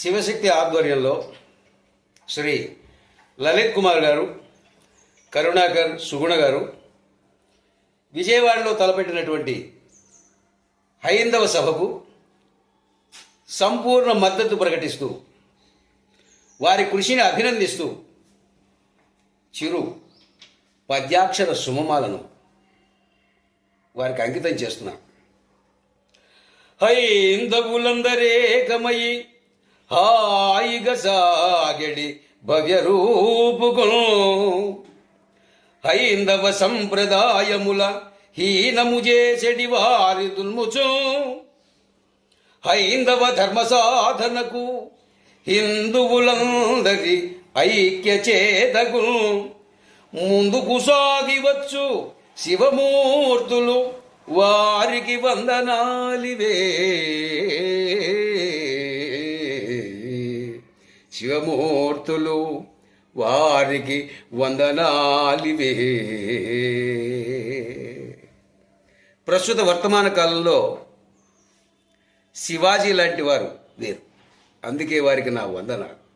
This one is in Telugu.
శివశక్తి ఆధ్వర్యంలో శ్రీ లలిత్ కుమార్ గారు కరుణాకర్ సుగుణ గారు విజయవాడలో తలపెట్టినటువంటి హైందవ సభకు సంపూర్ణ మద్దతు ప్రకటిస్తూ వారి కృషిని అభినందిస్తూ చిరు పద్యాక్షర సుమమాలను వారికి అంకితం చేస్తున్నా. హైందవులందరేకమయి హాయిగా సాగడి భవ్య రూపుకును. హైందవ సంప్రదాయముల హీనము చేసెడి వారి దుల్ముచు హైందవ ధర్మ సాధనకు హిందువులందరి ఐక్య చేతకు ముందుకు సాగివచ్చు శివమూర్తులు వారికి వందనాలివే. శివమూర్తులు వారికి వందనాలివే. ప్రస్తుత వర్తమాన కాలంలో శివాజీ లాంటి వారు వేరు అందుకే వారికి నా వందనాలు.